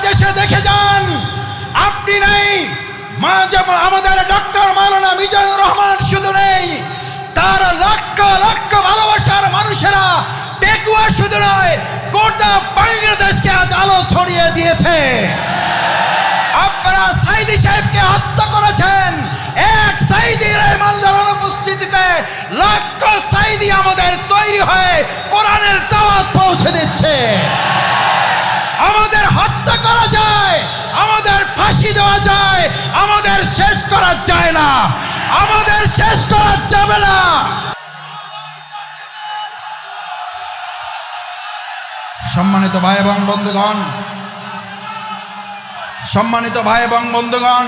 আজ এসে দেখে যান, আপনি নেই, মা যেমন আমাদের ডক্টর মালানা মিজানুর রহমান শুধু নেই, তার লক্ষ লক্ষ ভালোবাসার মানুষেরা পেকুয়া শুধু নয়, গোটা বাংলাদেশকে আজ আলো ছড়িয়ে দিয়েছে। আপনারা সাইদি সাহেবকে হত্যা করেছেন, এক সাইদির এই মালদার অনুপস্থিতিতে লক্ষ সাইদি আমাদের তৈরি হয়ে কোরআনের দাওয়াত পৌঁছে দিচ্ছে। করা যায়, আমাদের ফাঁসি দেওয়া যায়, আমাদের শেষ করা যায় না, আমাদের শেষ করা যাবে না। সম্মানিত ভাই এবং বন্ধুগণ, সম্মানিত ভাই এবং বন্ধুগণ,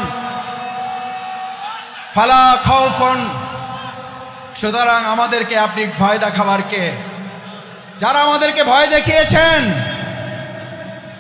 ফালা খৌফন সুতরাং আমাদেরকে আপনি ভয় দেখাবার কে? যারা আমাদেরকে ভয় দেখিয়েছেন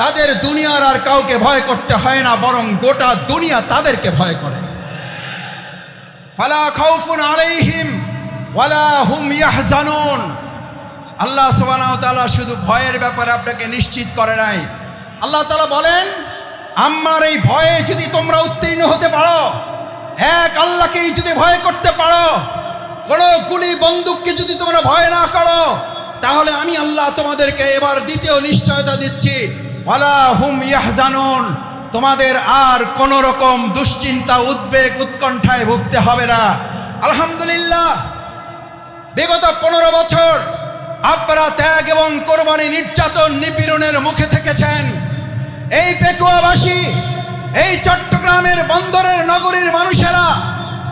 তাদের দুনিয়ার আর কাউকে ভয় করতে হয় না, বরং গোটা দুনিয়া তাদেরকে ভয় করে। ফালা খাউফুন আলাইহিম, ওয়ালা হুম ইয়াহজানুন। আল্লাহ সুবহানাহু তাআলা শুধু ভয়ের ব্যাপারে আপনাকে নিশ্চিত করে নাই। আল্লাহ তাআলা বলেন, আমার এই ভয়ে যদি তোমরা উত্তীর্ণ হতে পারো, এক আল্লাহকেই যদি ভয় করতে পারো, কোনো গুলি বন্দুককে যদি তোমরা ভয় না করো, তাহলে আমি আল্লাহ তোমাদেরকে এবার দ্বিতীয় নিশ্চয়তা দিচ্ছি। হুম তোমাদের আর কোনো রকম দুশ্চিন্তা, উদ্বেগ, উৎকণ্ঠায় ভুগতে হবে না। আলহামদুলিল্লাহ, বিগত পনেরো বছর আপনারা ত্যাগ এবং কোরবানি নির্যাতন নিপীড়নের মুখে থেকেছেন। এই পেকুয়াবাসী, এই চট্টগ্রামের বন্দরের নগরীর মানুষেরা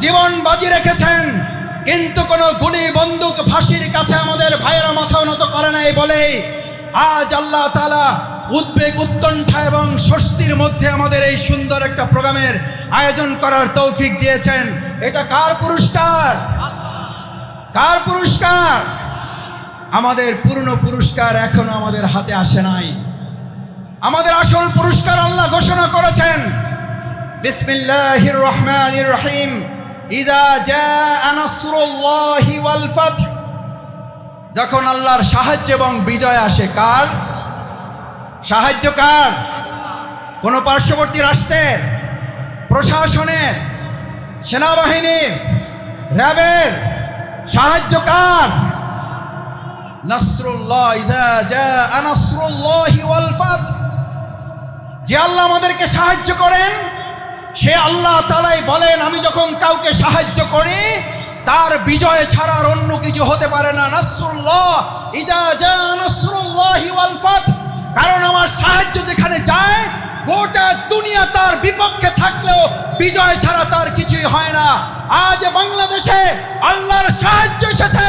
জীবন বাজি রেখেছেন, কিন্তু কোনো গুলি, বন্দুক, ফাঁসির কাছে আমাদের ভাইয়েরা মাথা নত করে নাই বলেই আজ আল্লাহ তালা উদ্বেগ উৎকণ্ঠা এবং স্বস্তির মধ্যে আমাদের এই সুন্দর একটা প্রোগ্রামের আয়োজন করার তৌফিক দিয়েছেন। এটা কার পুরস্কার? কার পুরস্কার? আমাদের পূর্ণ পুরস্কার এখনও আমাদের হাতে আসে নাই। আমাদের আসল পুরস্কার আল্লাহ ঘোষণা করেছেন। বিসমিল্লাহির রহমানির রহিম। যখন আল্লাহর সাহায্য এবং বিজয় আসে, কার? সাহায্য কার? কোন পার্শ্ববর্তী রাষ্ট্রের, প্রশাসনের, সেনাবাহিনীর, র্যাবের সাহায্য কার? যে আল্লাহ আমাদেরকে সাহায্য করেন, সে আল্লাহ তালাই বলেন, আমি যখন কাউকে সাহায্য করি, তার বিজয় ছাড়ার অন্য কিছু হতে পারে না। নাসরুল্লাহ, ইজা জা নাসরুল্লাহি ওয়াল ফাতহ। কারণ আমার সাহায্য যেখানে যায়, গোটা দুনিয়া তার বিপক্ষে থাকলেও বিজয় ছাড়া তার কিছুই হয় না। আজ বাংলাদেশে আল্লাহর সাহায্য এসেছে,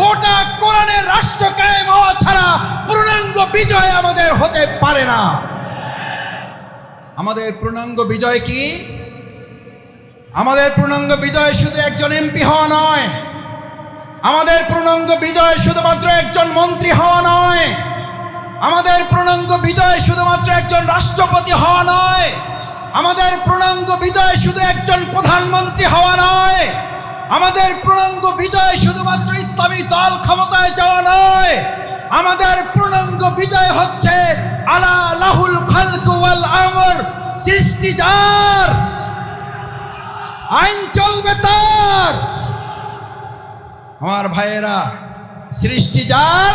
গোটা কোরআনের রাষ্ট্র কায়েম হওয়া ছাড়া পূর্ণাঙ্গ বিজয় আমাদের হতে পারে না। আমাদের পূর্ণাঙ্গ বিজয় কি? আমাদের পূর্ণাঙ্গ বিজয় শুধু একজন এমপি হওয়া নয়। আমাদের পূর্ণাঙ্গ বিজয় শুধুমাত্র একজন মন্ত্রী হওয়া নয়। আমাদের পূর্ণাঙ্গ বিজয় শুধুমাত্র একজন রাষ্ট্রপতি হওয়া নয়। আমাদের পূর্ণাঙ্গ বিজয় শুধু একজন প্রধানমন্ত্রী হওয়া নয়। আমাদের পূর্ণাঙ্গ বিজয় শুধুমাত্র ইসলামী দল ক্ষমতায় যাওয়া নয়। আমাদের পূর্ণাঙ্গ বিজয় হচ্ছে আলা লাহুল খালক ওয়াল আমর সৃষ্টি যার। আইন চলবে তার। আমার ভাইয়েরা, সৃষ্টি যার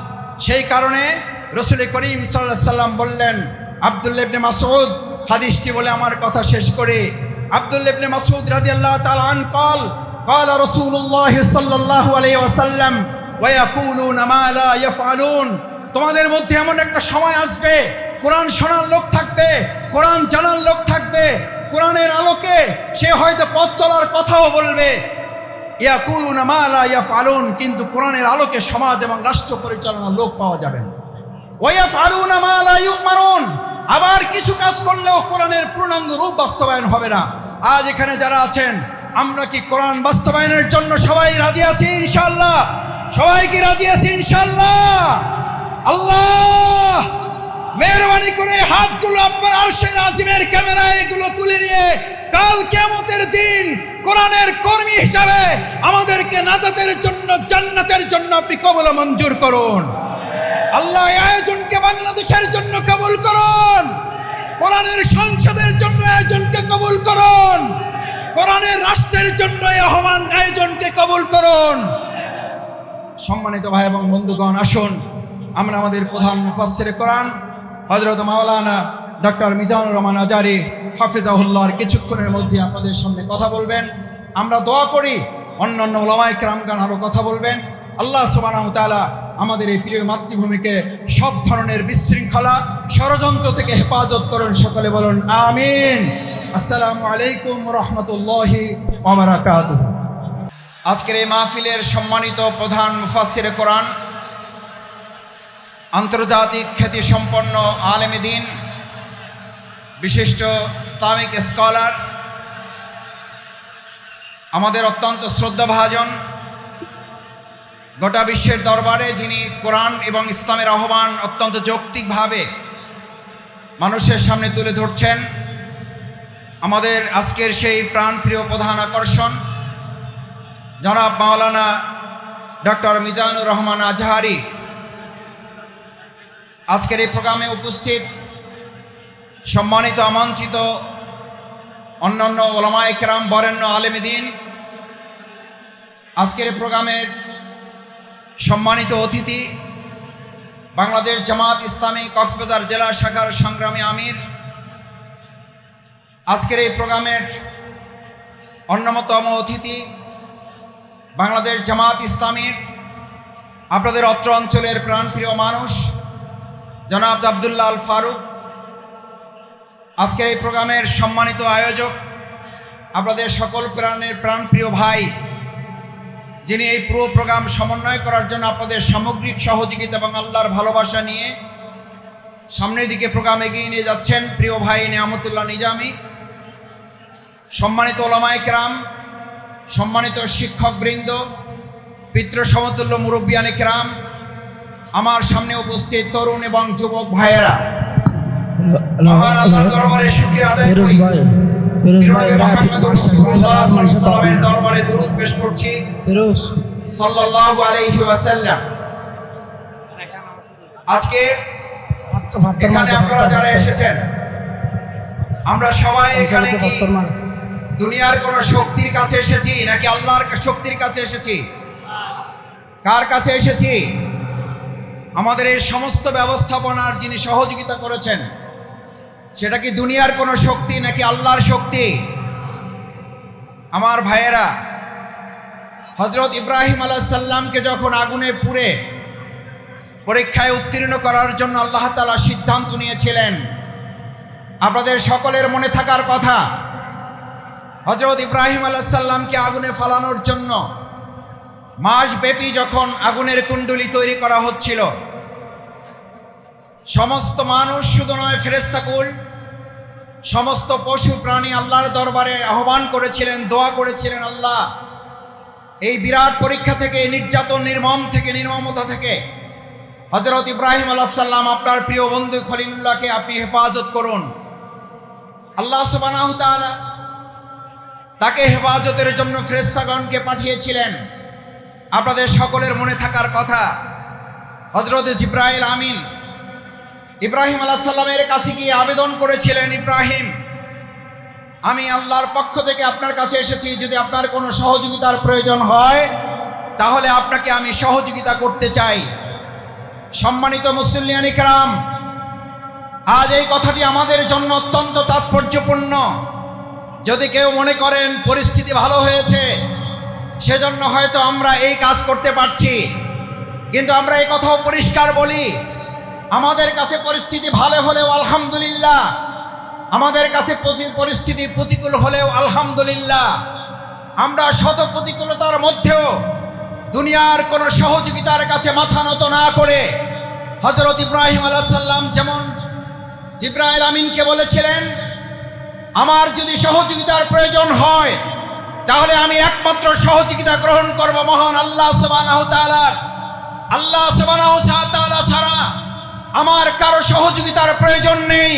সেই কারণে রসুল করিম সাল্লাহ সাল্লাম বললেন আবদুল্লেবনে মাসুদ হাদিসটি বলে আমার কথা শেষ করে আবদুল্লেবনে মাসুদ রাজি আল্লাহ তালান কল قال رسول الله صلى الله عليه وسلم ويقولون ما لا يفعلون তোমাদের মধ্যে এমন একটা সময় আসবে কোরআন শোনার লোক থাকবে কোরআন জানার লোক থাকবে কোরআনের আলোকে সে হয়তো পথ চলার কথাও বলবে ইয়াকুলুন মা লা ইয়াফআলুন, কিন্তু কোরআনের আলোকে সমাজ এবং রাষ্ট্র পরিচালনার লোক পাওয়া যাবে না। ওয়াইয়াফআলুন মা লা ইউমারুন আবার কিছু কাজ করলেও কোরআনের পূর্ণাঙ্গ রূপ বাস্তবায়ন হবে না। আজ এখানে যারা আছেন, আমরা কি কোরআন বাস্তবায়নের জন্য সবাই রাজি আছি ইনশাআল্লাহ? সবাই কি রাজি আছি ইনশাআল্লাহ? আল্লাহ! মেহরবানি করে হাতগুলো আপনার আরশের আজিমের ক্যামেরায় এগুলো তুলে নিয়ে কাল কিয়ামতের দিন কোরআনের কর্মী হিসাবে আমাদেরকে নাজাতের জন্য, জান্নাতের জন্য আপনি কবল মঞ্জুর করুন। আল্লাহ আয়োজনকে বাংলাদেশের জন্য কবুল করুন। কোরআনের সংসদের জন্য আয়োজনকে কবুল করুন। কোরআনের রাষ্ট্রের জন্য আহ্বান আয়োজনকে কবুল করুন। সম্মানিত ভাই এবং বন্ধুগণ, আসুন। আমরা আমাদের প্রধান মুফাসসির কোরআন হজরত মাওলানা ডক্টর মিজানুর রহমান আজারি হাফিজাহুল্লাহর কিছুক্ষণের মধ্যে আপনাদের সামনে কথা বলবেন। আমরা দোয়া করি অন্য অন্য ওলামায় ক্রামগান আরও কথা বলবেন। আল্লাহ সুবাহ তাআলা আমাদের এই প্রিয় মাতৃভূমিকে সব ধরনের বিশৃঙ্খলা, ষড়যন্ত্র থেকে হেফাজত করুন, সকলে বলুন আমিন। আসসালামু আলাইকুম রহমতুল্লাহি আজকের এই মাহফিলের সম্মানিত প্রধান মুফাসির কোরআন, আন্তর্জাতিক খ্যাতিসম্পন্ন আলেম দিন বিশিষ্ট ইসলামিক স্কলার, আমাদের অত্যন্ত শ্রদ্ধাভাজন গোটা বিশ্বের দরবারে যিনি কোরআন এবং ইসলামের আহ্বান অত্যন্ত যৌক্তিকভাবে মানুষের সামনে তুলে ধরছেন, আমাদের আজকের সেই প্রাণপ্রিয় প্রধান আকর্ষণ, জনাব মাওলানা ডক্টর মিজানুর রহমান আজহারি। আজকের এই প্রোগ্রামে উপস্থিত সম্মানিত আমন্ত্রিত অন্যান্য ওলামা একরাম বরেণ্য আলেমদিন আজকের প্রোগ্রামের সম্মানিত অতিথি, বাংলাদেশ জামাত ইসলামী কক্সবাজার জেলা শাখার সংগ্রামী আমির। আজকের এই প্রোগ্রামের অন্যতম অতিথি বাংলাদেশ জামাত ইসলামীর, আপনাদের অত্র অঞ্চলের প্রাণপ্রিয় মানুষ, জনাব আবদুল্লাহ আল ফারুক আজকের এই প্রোগ্রামের সম্মানিত আয়োজক, আপনাদের সকল প্রাণের প্রাণপ্রিয় ভাই, যিনি এই পুরো প্রোগ্রাম সমন্বয় করার জন্য আপনাদের সামগ্রিক সহযোগিতা এবং আল্লাহর ভালোবাসা নিয়ে সামনের দিকে প্রোগ্রাম এগিয়ে নিয়ে যাচ্ছেন প্রিয় ভাই নিয়ামতুল্লাহ নিজামি, সম্মানিত ওলামায় কেরাম, সম্মানিত শিক্ষকবৃন্দ পিত্র সমতুল্য মুরব্বিয়ান কেরাম, আমার সামনে উপস্থিত তরুণ এবং যুবক ভাইয়েরা। মহান আল্লাহর দরবারে শুকরিয়া আদায় করি। ভাই ফিরোজ ভাই এটা দরবারে দরুদ পেশ করছি। ফিরোজ। সাল্লাল্লাহু আলাইহি ওয়াসাল্লাম। আজকে এখানে আপনারা যারা এসেছেন আমরা সবাই এখানে কি দুনিয়ার কোন শক্তির কাছে এসেছি নাকি আল্লাহর শক্তির কাছে এসেছি? কার কাছে এসেছি? আমাদের এই সমস্ত ব্যবস্থাপনার যিনি সহযোগিতা করেছেন সেটা কি দুনিয়ার কোনো শক্তি নাকি আল্লাহর শক্তি? আমার ভাইয়েরা হজরত ইব্রাহিম আলাহ সাল্লামকে যখন আগুনে পুড়ে পরীক্ষায় উত্তীর্ণ করার জন্য আল্লাহ তালা সিদ্ধান্ত নিয়েছিলেন, আপনাদের সকলের মনে থাকার কথা হজরত ইব্রাহিম আলাইসাল্লামকে আগুনে ফালানোর জন্য মাসব্যাপী যখন আগুনের কুণ্ডলি তৈরি করা হচ্ছিল সমস্ত মানুষ শুধু নয় ফেরেস্তাকুল সমস্ত পশু প্রাণী আল্লাহর দরবারে আহ্বান করেছিলেন, দোয়া করেছিলেন আল্লাহ। এই বিরাট পরীক্ষা থেকে, নির্যাতন নির্মম থেকে, নির্মমতা থেকে হজরত ইব্রাহিম আলাহাল্লাম আপনার প্রিয় বন্ধু খলিলুল্লাহকে আপনি হেফাজত করুন। আল্লাহ সুবানাহ তাআলা তাকে হেফাজতের জন্য ফ্রেস্তাগণকে পাঠিয়েছিলেন। আপনাদের সকলের মনে থাকার কথা হজরত জিব্রাইল আমিন ইব্রাহিম আলাহাল্লামের কাছে গিয়ে আবেদন করেছিলেন, ইব্রাহিম, আমি আল্লাহর পক্ষ থেকে আপনার কাছে এসেছি, যদি আপনার কোনো সহযোগিতার প্রয়োজন হয়, তাহলে আপনাকে আমি সহযোগিতা করতে চাই। সম্মানিত মুসলিয়ান ইকরাম, আজ এই কথাটি আমাদের জন্য অত্যন্ত তাৎপর্যপূর্ণ। যদি কেউ মনে করেন পরিস্থিতি ভালো হয়েছে, সেজন্য হয়তো আমরা এই কাজ করতে পারছি। কিন্তু আমরা এই কথাও পরিষ্কার বলি আমাদের কাছে পরিস্থিতি ভালো হলেও আলহামদুলিল্লাহ। আমাদের কাছে পরিস্থিতি প্রতিকূল হলেও আলহামদুলিল্লাহ। আমরা শত প্রতিকূলতার মধ্যেও দুনিয়ার কোনো সহযোগিতার কাছে মাথা নত না করে হজরত ইব্রাহিম আলাহাল্লাম যেমন জিব্রাইল আমিনকে বলেছিলেন, আমার যদি সহযোগিতার প্রয়োজন হয়, তাহলে আমি একমাত্র সহযোগিতা গ্রহণ করব মহান আল্লাহ সুবহানাহু ওয়া তাআলার। আল্লাহ সুবহানাহু ওয়া তাআলা ছাড়া আমার কারও সহযোগিতার প্রয়োজন নেই।